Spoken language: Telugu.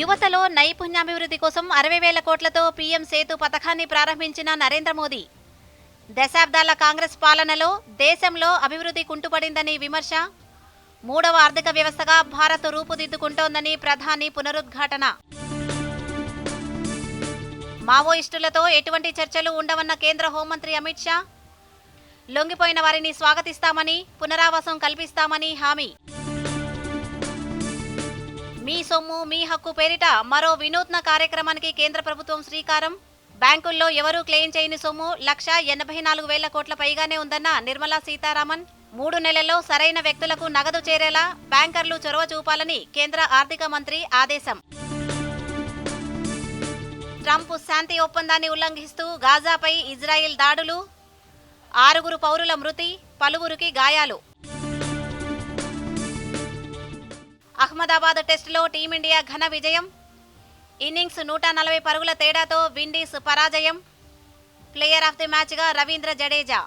యువతలో నైపుణ్యాభివృద్ధి కోసం అరవై వేల కోట్లతో పీఎం సేతు పథకాన్ని ప్రారంభించిన నరేంద్ర మోదీ. దశాబ్దాల కాంగ్రెస్ పాలనలో దేశంలో అభివృద్ధి కుంటుపడిందని విమర్శ. మూడవ ఆర్థిక వ్యవస్థగా భారత్ రూపుదిద్దుకుంటోందని ప్రధాని పునరుద్ఘాటన. మావోయిస్టులతో ఎటువంటి చర్చలు ఉండవన్న కేంద్ర హోంమంత్రి అమిత్ షా. లొంగిపోయిన వారిని స్వాగతిస్తామని పునరావాసం కల్పిస్తామని హామీ. మీ సొమ్ము మీ హక్కు పేరిట మరో వినూత్న కార్యక్రమానికి కేంద్ర ప్రభుత్వం శ్రీకారం. బ్యాంకుల్లో ఎవరూ క్లెయిమ్ చేయని సొమ్ము లక్ష ఎనభై నాలుగు వేల కోట్ల పైగానే ఉందన్న నిర్మలా సీతారామన్. మూడు నెలల్లో సరైన వ్యక్తులకు నగదు చేరేలా బ్యాంకర్లు చొరవ చూపాలని కేంద్ర ఆర్థిక మంత్రి ఆదేశం. ట్రంప్ శాంతి ఒప్పందాన్ని ఉల్లంఘిస్తూ గాజాపై ఇజ్రాయిల్ దాడులు. ఆరుగురు పౌరుల మృతి పలువురికి గాయాలు. అహ్మదాబాద్ టెస్టులో టీమిండియా ఘన విజయం. ఇన్నింగ్స్ నూట నలభై పరుగుల తేడాతో విండీస్ పరాజయం. ప్లేయర్ ఆఫ్ ది మ్యాచ్గా రవీంద్ర జడేజా.